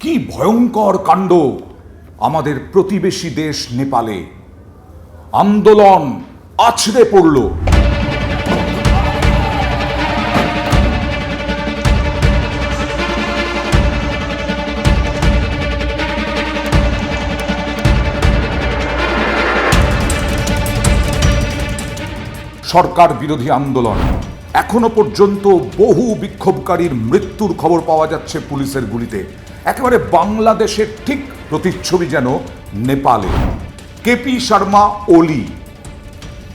কি ভয়ঙ্কর কাণ্ড আমাদের প্রতিবেশী দেশ নেপালে? আন্দোলন আছড়ে পড়ল। সরকার বিরোধী আন্দোলন। এখনও পর্যন্ত বহু বিক্ষোভকারীর মৃত্যুর খবর পাওয়া যাচ্ছে পুলিশের গুলিতে। একেবারে বাংলাদেশের ঠিক প্রতিচ্ছবি যেন নেপালে। কেপি শর্মা ওলি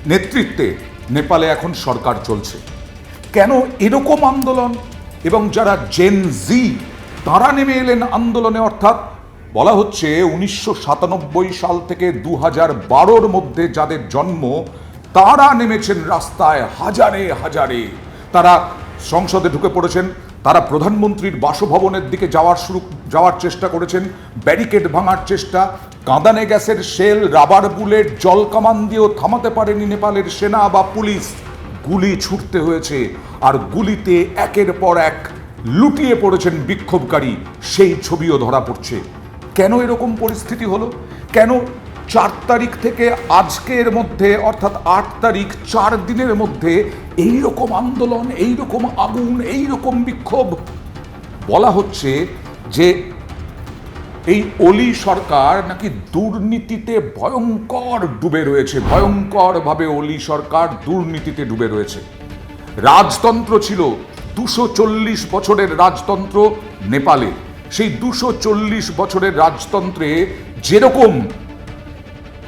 নেতৃত্বে নেপালে এখন সরকার চলছে। কেন এরকম আন্দোলন এবং যারা জেন জি তারা নেমে এলেন আন্দোলনে? অর্থাৎ বলা হচ্ছে উনিশশো সাতানব্বই সাল থেকে দু হাজার মধ্যে যাদের জন্ম, তারা নেমেছেন রাস্তায় হাজারে হাজারে। তারা সংসদে ঢুকে পড়েছেন তারা প্রধানমন্ত্রীর বাসভবনের দিকে যাওয়ার শুরু যাওয়ার চেষ্টা করেছেন। ব্যারিকেড ভাঙার চেষ্টা, কাঁদানে গ্যাসের শেল, রাবার বুলেট, জল কামান দিয়েও থামাতে পারেনি নেপালের সেনা বা পুলিশ। গুলি ছুটতে হয়েছে আর গুলিতে একের পর এক লুটিয়ে পড়েছেন বিক্ষোভকারী। সেই ছবিও ধরা পড়ছে। কেন এরকম পরিস্থিতি হলো? কেন চার তারিখ থেকে আজকের মধ্যে, অর্থাৎ আট তারিখ চার দিনের মধ্যে এই রকম আন্দোলন এই রকম আগুন এই রকম বিক্ষোভ। বলা হচ্ছে যে এই অলি সরকার নাকি দুর্নীতিতে ভয়ঙ্কর ডুবে রয়েছে। ভয়ঙ্করভাবে অলি সরকার দুর্নীতিতে ডুবে রয়েছে। রাজতন্ত্র ছিল দুশো চল্লিশ বছরের রাজতন্ত্র নেপালে। সেই দুশো চল্লিশ বছরের রাজতন্ত্রে যেরকম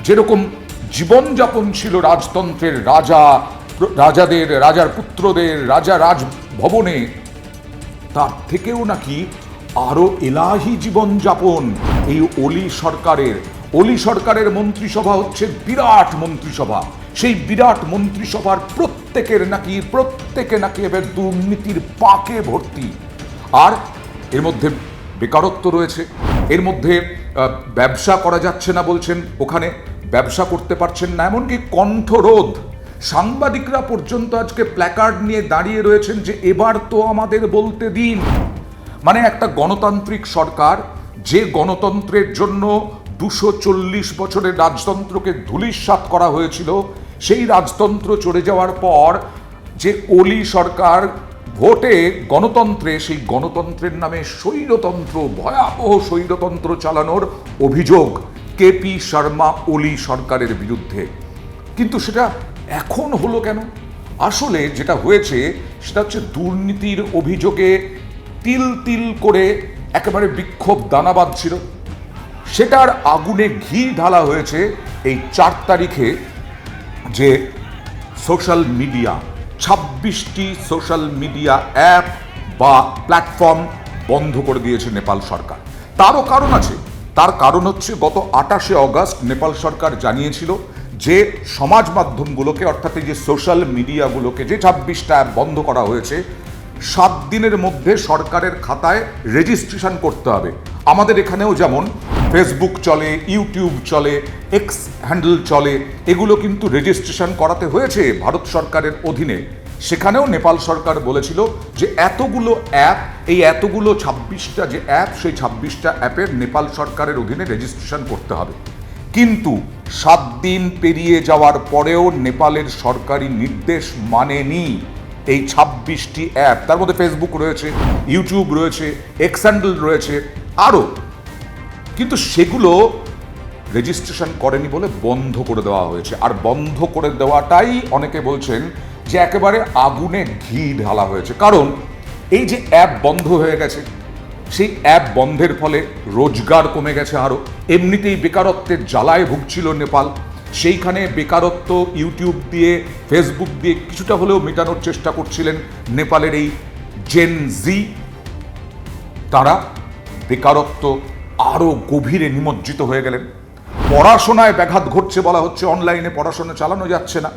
যেরকম জীবনযাপন ছিল রাজতন্ত্রের রাজা রাজাদের, রাজার পুত্রদের, রাজা রাজ ভবনে তার থেকেও নাকি আরও এলাহি জীবনযাপন এই অলি সরকারের অলি সরকারের মন্ত্রিসভা হচ্ছে বিরাট মন্ত্রিসভা। সেই বিরাট মন্ত্রিসভার প্রত্যেকের নাকি, প্রত্যেকে নাকি এবার দুর্নীতির পাকে ভর্তি। আর এর মধ্যে বেকারত্ব রয়েছে। এর মধ্যে ব্যবসা করা যাচ্ছে না বলছেন। ওখানে ব্যবসা করতে পারছেন না। এমনকি কণ্ঠরোধ সাংবাদিকরা পর্যন্ত আজকে প্ল্যাকার্ড নিয়ে দাঁড়িয়ে রয়েছেন যে এবার তো আমাদের বলতে দিন। মানে একটা গণতান্ত্রিক সরকার যে গণতন্ত্রের জন্য দুশো চল্লিশ বছরের রাজতন্ত্রকে ধূলিসাৎ করা হয়েছিল, সেই রাজতন্ত্র চলে যাওয়ার পর যে অলি সরকার ভোটে গণতন্ত্রে, সেই গণতন্ত্রের নামে স্বৈরতন্ত্র, ভয়াবহ স্বৈরতন্ত্র চালানোর অভিযোগ কেপি শর্মা অলি সরকারের বিরুদ্ধে। কিন্তু সেটা এখন হলো কেন? আসলে যেটা হয়েছে, সেটা হচ্ছে দুর্নীতির অভিযোগে তিল তিল করে একেবারে বিক্ষোভ দানা বাঁধছিল সেটার আগুনে ঘি ঢালা হয়েছে এই চার তারিখে যে সোশ্যাল মিডিয়া ছাব্বিশটি সোশ্যাল মিডিয়া অ্যাপ বা প্ল্যাটফর্ম বন্ধ করে দিয়েছে নেপাল সরকার। তারও কারণ আছে। তার কারণ হচ্ছে গত আটাশে অগস্ট নেপাল সরকার জানিয়েছিল যে সমাজ মাধ্যমগুলোকে, অর্থাৎ এই যে সোশ্যাল মিডিয়াগুলোকে যে ছাব্বিশটা অ্যাপ বন্ধ করা হয়েছে, সাত দিনের মধ্যে সরকারের খাতায় রেজিস্ট্রেশন করতে হবে। আমাদের এখানেও যেমন ফেসবুক চলে, ইউটিউব চলে এক্স হ্যান্ডেল চলে, এগুলো কিন্তু রেজিস্ট্রেশন করাতে হয়েছে ভারত সরকারের অধীনে। সেখানেও নেপাল সরকার বলেছিল যে এতগুলো অ্যাপ, এই এতগুলো ছাব্বিশটা যে অ্যাপ, সেই ছাব্বিশটা অ্যাপের নেপাল সরকারের অধীনে রেজিস্ট্রেশন করতে হবে। কিন্তু সাত দিন পেরিয়ে যাওয়ার পরেও নেপালের সরকারি নির্দেশ মানেনি। এই ছাব্বিশটি অ্যাপ, তার মধ্যে ফেসবুক রয়েছে ইউটিউব রয়েছে এক্সান্ডেল রয়েছে, আরও। কিন্তু সেগুলো রেজিস্ট্রেশন করেনি বলে বন্ধ করে দেওয়া হয়েছে। আর বন্ধ করে দেওয়াটাই অনেকে বলছেন যে একেবারে আগুনে ঘি ঢালা হয়েছে। কারণ এই যে অ্যাপ বন্ধ হয়ে গেছে সেই অ্যাপ বন্ধের ফলে রোজগার কমে গেছে আরও। এমনিতেই বেকারত্বের জ্বালায় ভুগছিল নেপাল। সেইখানে বেকারত্ব ইউটিউব দিয়ে, ফেসবুক দিয়ে কিছুটা হলেও মেটানোর চেষ্টা করছিলেন নেপালের এই জেন জি। তারা বেকারত্ব আরও গভীরে নিমজ্জিত হয়ে গেলেন। পড়াশোনায় ব্যাঘাত ঘটছে বলা হচ্ছে, অনলাইনে পড়াশোনা চালানো যাচ্ছে না।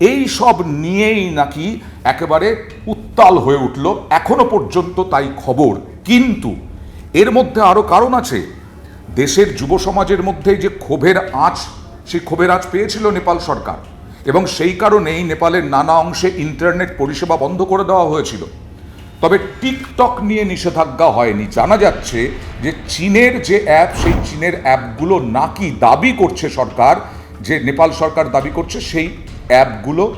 এই সব নিয়েই নাকি একেবারে উত্তাল হয়ে উঠল। এখনও পর্যন্ত তাই খবর কিন্তু এর মধ্যে আরও কারণ আছে। দেশের যুব সমাজের মধ্যে যে ক্ষোভের আঁচ, সেই ক্ষোভের আঁচ পেয়েছিল নেপাল সরকার এবং সেই কারণেই নেপালের নানা অংশে ইন্টারনেট পরিষেবা বন্ধ করে দেওয়া হয়েছিল। তবে টিকটক নিয়ে নিষেধাজ্ঞা হয়নি। জানা যাচ্ছে যে চীনের যে অ্যাপ, সেই চীনের অ্যাপগুলো নাকি দাবি করছে সরকার, যে নেপাল সরকার দাবি করছে সেই অ্যাপগুলো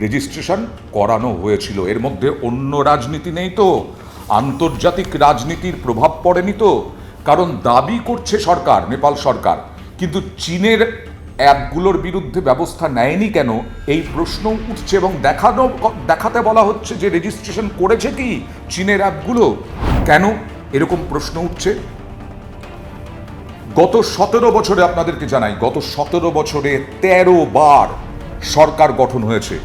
রেজিস্ট্রেশন করানো হয়েছিল। এর মধ্যে অন্য রাজনীতি নেই তো। আন্তর্জাতিক রাজনীতির প্রভাব পড়েনি তো? কারণ দাবি করছে সরকার, নেপাল সরকার। কিন্তু চীনের অ্যাপগুলোর বিরুদ্ধে ব্যবস্থা নেয়নি কেন? এই প্রশ্ন উঠছে এবং দেখানো, দেখাতে বলা হচ্ছে যে রেজিস্ট্রেশন করেছে কি চীনের অ্যাপগুলো। কেন এরকম প্রশ্ন উঠছে? গত সতেরো বছরে আপনাদেরকে জানাই, গত সতেরো বছরে তেরো বার সরকার গঠন হয়েছে।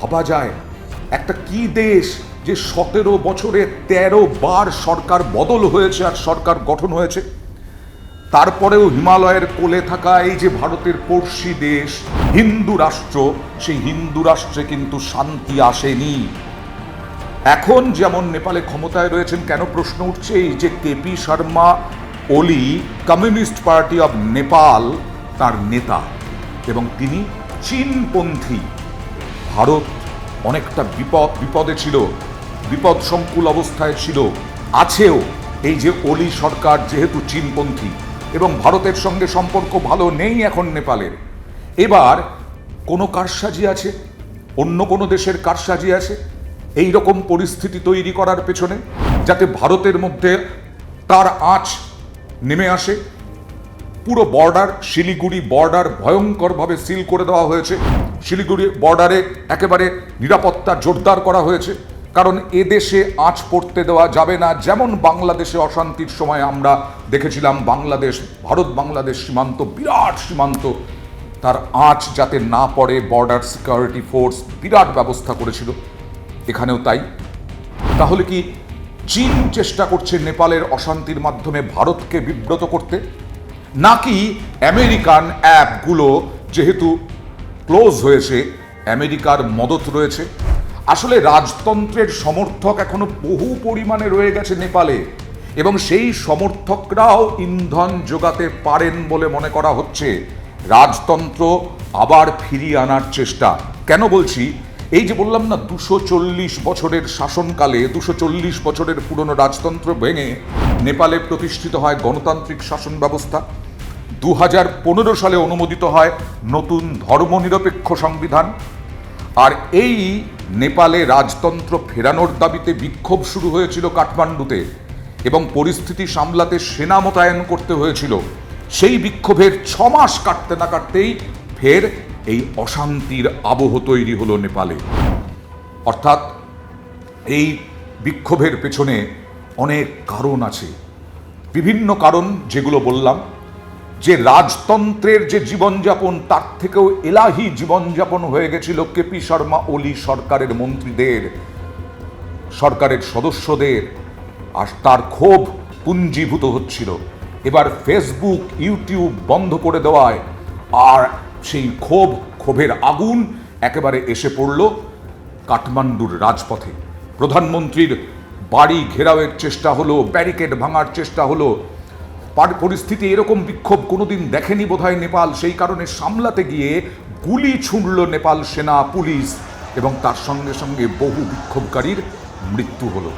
ভাবা যায়, একটা কি দেশ যে সতেরো বছরে তেরো বার সরকার বদল হয়েছে আর সরকার গঠন হয়েছে, তারপরেও হিমালয়ের কোলে থাকা এই যে ভারতের পড়শি দেশ, হিন্দু রাষ্ট্র, সেই হিন্দু রাষ্ট্রে কিন্তু শান্তি আসেনি। এখন যেমন নেপালে ক্ষমতায় রয়েছেন, কেন প্রশ্ন উঠছে এই যে কেপি শর্মা, ওলি, কমিউনিস্ট পার্টি অব নেপাল, তার নেতা এবং তিনি চীনপন্থী। ভারত অনেকটা বিপদ, বিপদে ছিল। বিপদ সংকুল অবস্থায় ছিল। আছেও এই যে অলি সরকার যেহেতু চীনপন্থী এবং ভারতের সঙ্গে সম্পর্ক ভালো নেই এখন নেপালের। এবার কোনো কারসাজি আছে? অন্য কোনো দেশের কারসাজি আছে? এই রকম পরিস্থিতি তৈরি করার পেছনে যাতে ভারতের মধ্যে তার আঁচ নেমে আসে। পুরো বর্ডার শিলিগুড়ি বর্ডার ভয়ঙ্করভাবে সিল করে দেওয়া হয়েছে। শিলিগুড়ি বর্ডারে একেবারে নিরাপত্তা জোরদার করা হয়েছে। কারণ এদেশে আঁচ পড়তে দেওয়া যাবে না। যেমন বাংলাদেশে অশান্তির সময় আমরা দেখেছিলাম, বাংলাদেশ, ভারত, বাংলাদেশ সীমান্ত, বিরাট সীমান্ত, তার আঁচ যাতে না পড়ে বর্ডার সিকিউরিটি ফোর্স বিরাট ব্যবস্থা করেছিল। এখানেও তাই। তাহলে কি চীন চেষ্টা করছে নেপালের অশান্তির মাধ্যমে ভারতকে বিব্রত করতে? নাকি আমেরিকান অ্যাপগুলো যেহেতু ক্লোজ হয়েছে, আমেরিকার মদত রয়েছে? আসলে রাজতন্ত্রের সমর্থক এখনও বহু পরিমাণে রয়ে গেছে নেপালে, এবং সেই সমর্থকরাও ইন্ধন যোগাতে পারেন বলে মনে করা হচ্ছে। রাজতন্ত্র আবার ফিরিয়ে আনার চেষ্টা। কেন বলছি? এই যে বললাম না, দুশো চল্লিশ বছরের শাসনকালে, দুশো চল্লিশ বছরের পুরনো রাজতন্ত্র ভেঙে নেপালে প্রতিষ্ঠিত হয় গণতান্ত্রিক শাসন ব্যবস্থা। দু হাজার পনেরো সালে অনুমোদিত হয় নতুন ধর্মনিরপেক্ষ সংবিধান। আর এই নেপালে রাজতন্ত্র ফেরানোর দাবিতে বিক্ষোভ শুরু হয়েছিল কাঠমান্ডুতে এবং পরিস্থিতি সামলাতে সেনা মোতায়েন করতে হয়েছিল। সেই বিক্ষোভের ছ মাস কাটতে না কাটতেই ফের এই অশান্তির আবহ তৈরি হলো নেপালে। অর্থাৎ এই বিক্ষোভের পেছনে অনেক কারণ আছে। বিভিন্ন কারণ যেগুলো বললাম যে রাজতন্ত্রের যে জীবনযাপন, তার থেকেও এলাহি জীবনযাপন হয়ে গেছিল কেপি শর্মা, ওলি সরকারের মন্ত্রীদের, সরকারের সদস্যদের। আর তার ক্ষোভ পুঞ্জীভূত হচ্ছিল। এবার ফেসবুক, ইউটিউব বন্ধ করে দেওয়ায় আর সেই ক্ষোভ, ক্ষোভের আগুন একেবারে এসে পড়ল কাঠমান্ডুর রাজপথে। প্রধানমন্ত্রীর বাড়ি ঘেরাওয়ের চেষ্টা হলো, ব্যারিকেড ভাঙার চেষ্টা হলো পরিস্থিতি এরকম বিক্ষোভ কোনোদিন দেখেনি বোধহয় নেপাল, সেই কারণে সামলাতে গিয়ে গুলি ছুঁড়ল নেপাল সেনা, পুলিশ এবং তার সঙ্গে সঙ্গে বহু বিক্ষোভকারীর মৃত্যু হলো।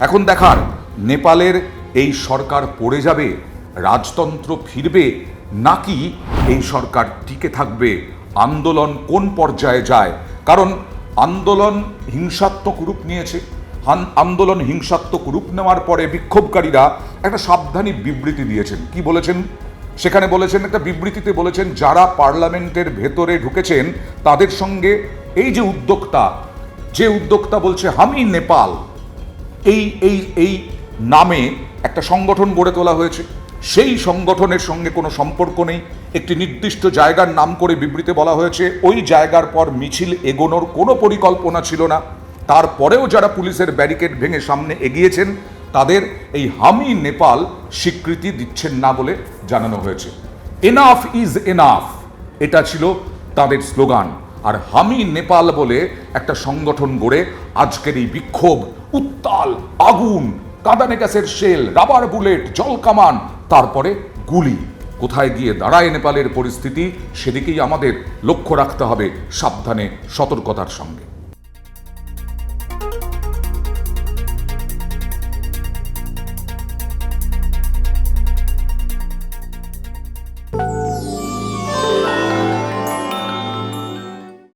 এখন দেখার, নেপালের এই সরকার পড়ে যাবে, রাজতন্ত্র ফিরবে নাকি এই সরকার টিকে থাকবে, আন্দোলন কোন পর্যায়ে যায়? কারণ আন্দোলন হিংসাত্মক রূপ নিয়েছে। আন্দোলন হিংসাত্মক রূপ নেওয়ার পরে বিক্ষোভকারীরা একটা সাবধানী বিবৃতি দিয়েছেন। কি বলেছেন? সেখানে বলেছেন, একটা বিবৃতিতে বলেছেন, যারা পার্লামেন্টের ভেতরে ঢুকেছেন, তাদের সঙ্গে এই যে উদ্যোক্তা যে উদ্যোক্তা বলছে হামি নেপাল, এই এই এই নামে একটা সংগঠন গড়ে তোলা হয়েছে। সেই সংগঠনের সঙ্গে কোনো সম্পর্ক নেই। একটি নির্দিষ্ট জায়গার নাম করে বিবৃতি বলা হয়েছে। ওই জায়গার পর মিছিল এগোনোর কোনো পরিকল্পনা ছিল না। তারপরেও যারা পুলিশের ব্যারিকেড ভেঙে সামনে এগিয়েছেন, তাদের এই হামি নেপাল স্বীকৃতি দিচ্ছেন না বলে জানানো হয়েছে। এনাফ ইজ এনাফ এটা ছিল তাদের স্লোগান। আর হামি নেপাল বলে একটা সংগঠন গড়ে আজকের এই বিক্ষোভ, উত্তাল, আগুন, কাঁদানে গ্যাসের শেল, রাবার বুলেট, জল কামান, তারপরে গুলি। কোথায় গিয়ে দাঁড়ায় নেপালের পরিস্থিতি, সেদিকেই আমাদের লক্ষ্য রাখতে হবে সাবধানে, সতর্কতার সঙ্গে।